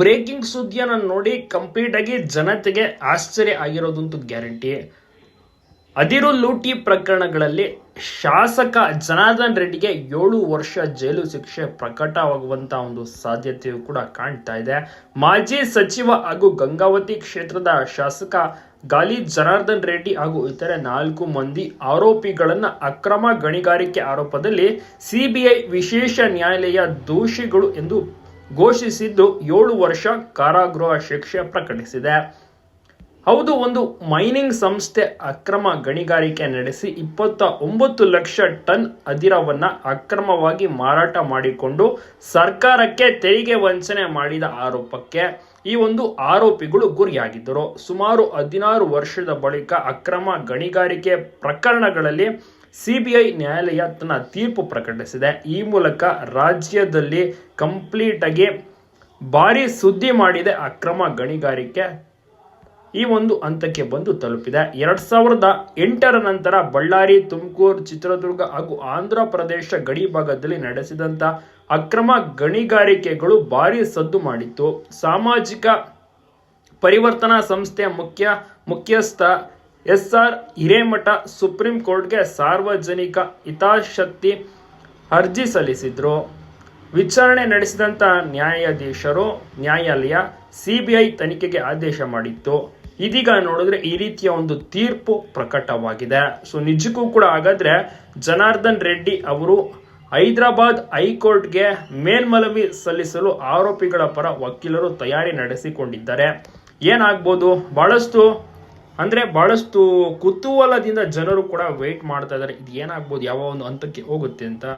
Breaking ಸುದ್ದಿಯನ್ನು ನೋಡಿ complete ಆಗಿ ಜನತೆಗೆ ಆಶ್ಚರ್ಯ ಆಗಿರೋದಂತೂ ಗ್ಯಾರಂಟಿ. ಅದಿರು ಲೂಟಿ ಪ್ರಕರಣಗಳಲ್ಲಿ ಶಾಸಕ ಜನಾರ್ದನ್ ರೆಡ್ಡಿಗೆ ಏಳು ವರ್ಷ ಜೈಲು ಶಿಕ್ಷೆ ಪ್ರಕಟವಾಗುವಂತ ಒಂದು ಸಾಧ್ಯತೆಯು ಕೂಡ ಕಾಣ್ತಾ ಇದೆ. ಮಾಜಿ ಸಚಿವ ಹಾಗೂ ಗಂಗಾವತಿ ಕ್ಷೇತ್ರದ ಶಾಸಕ ಗಾಲಿ ಜನಾರ್ದನ್ ರೆಡ್ಡಿ ಹಾಗೂ ಇತರೆ ನಾಲ್ಕು ಮಂದಿ ಆರೋಪಿಗಳನ್ನು ಅಕ್ರಮ ಗಣಿಗಾರಿಕೆ ಆರೋಪದಲ್ಲಿ ಸಿಬಿಐ ವಿಶೇಷ ನ್ಯಾಯಾಲಯ ದೋಷಿಗಳು ಎಂದು ಘೋಷಿಸಿದ್ದು ಏಳು ವರ್ಷ ಕಾರಾಗೃಹ ಶಿಕ್ಷೆ ಪ್ರಕಟಿಸಿದೆ. ಹೌದು, ಒಂದು ಮೈನಿಂಗ್ ಸಂಸ್ಥೆ ಅಕ್ರಮ ಗಣಿಗಾರಿಕೆ ನಡೆಸಿ ಇಪ್ಪತ್ತ ಒಂಬತ್ತು ಲಕ್ಷ ಟನ್ ಅದಿರವನ್ನ ಅಕ್ರಮವಾಗಿ ಮಾರಾಟ ಮಾಡಿಕೊಂಡು ಸರ್ಕಾರಕ್ಕೆ ತೆರಿಗೆ ವಂಚನೆ ಮಾಡಿದ ಆರೋಪಕ್ಕೆ ಈ ಒಂದು ಆರೋಪಿಗಳು ಗುರಿಯಾಗಿದ್ದರು. ಸುಮಾರು ಹದಿನಾರು ವರ್ಷದ ಬಳಿಕ ಅಕ್ರಮ ಗಣಿಗಾರಿಕೆ ಪ್ರಕರಣಗಳಲ್ಲಿ ಸಿಬಿಐ ನ್ಯಾಯಾಲಯ ತನ್ನ ತೀರ್ಪು ಪ್ರಕಟಿಸಿದೆ. ಈ ಮೂಲಕ ರಾಜ್ಯದಲ್ಲಿ ಕಂಪ್ಲೀಟ್ ಆಗಿ ಭಾರಿ ಸುದ್ದಿ ಮಾಡಿದೆ. ಅಕ್ರಮ ಗಣಿಗಾರಿಕೆ ಈ ಒಂದು ಹಂತಕ್ಕೆ ಬಂದು ತಲುಪಿದೆ. ಎರಡ್ ಸಾವಿರದ ಎಂಟರ ನಂತರ ಬಳ್ಳಾರಿ, ತುಮಕೂರು, ಚಿತ್ರದುರ್ಗ ಹಾಗೂ ಆಂಧ್ರ ಪ್ರದೇಶ ಗಡಿ ಭಾಗದಲ್ಲಿ ನಡೆಸಿದಂತ ಅಕ್ರಮ ಗಣಿಗಾರಿಕೆಗಳು ಭಾರಿ ಸದ್ದು ಮಾಡಿತ್ತು. ಸಾಮಾಜಿಕ ಪರಿವರ್ತನಾ ಸಂಸ್ಥೆಯ ಮುಖ್ಯ ಮುಖ್ಯಸ್ಥ ಎಸ್ ಆರ್ ಹಿರೇಮಠ ಸುಪ್ರೀಂ ಕೋರ್ಟ್ಗೆ ಸಾರ್ವಜನಿಕ ಹಿತಾಸಕ್ತಿ ಅರ್ಜಿ ಸಲ್ಲಿಸಿದ್ರು. ವಿಚಾರಣೆ ನಡೆಸಿದಂತ ನ್ಯಾಯಾಧೀಶರು ನ್ಯಾಯಾಲಯ ಸಿಬಿಐ ತನಿಖೆಗೆ ಆದೇಶ ಮಾಡಿತ್ತು. ಇದೀಗ ನೋಡಿದ್ರೆ ಈ ರೀತಿಯ ಒಂದು ತೀರ್ಪು ಪ್ರಕಟವಾಗಿದೆ. ಸೊ ನಿಜಕ್ಕೂ ಕೂಡ ಹಾಗಾದ್ರೆ ಜನಾರ್ದನ್ ರೆಡ್ಡಿ ಅವರು ಹೈದರಾಬಾದ್ ಹೈಕೋರ್ಟ್ಗೆ ಮೇಲ್ಮನವಿ ಸಲ್ಲಿಸಲು ಆರೋಪಿಗಳ ಪರ ವಕೀಲರು ತಯಾರಿ ನಡೆಸಿಕೊಂಡಿದ್ದಾರೆ. ಏನಾಗ್ಬೋದು? ಬಹಳಷ್ಟು ಅಂದ್ರೆ ಬಹಳಷ್ಟು ಕುತೂಹಲದಿಂದ ಜನರು ಕೂಡ ವೇಟ್ ಮಾಡ್ತಾ ಇದ್ದಾರೆ. ಇದು ಏನಾಗ್ಬೋದು ಯಾವ ಒಂದು ಹಂತಕ್ಕೆ ಹೋಗುತ್ತೆ ಅಂತ.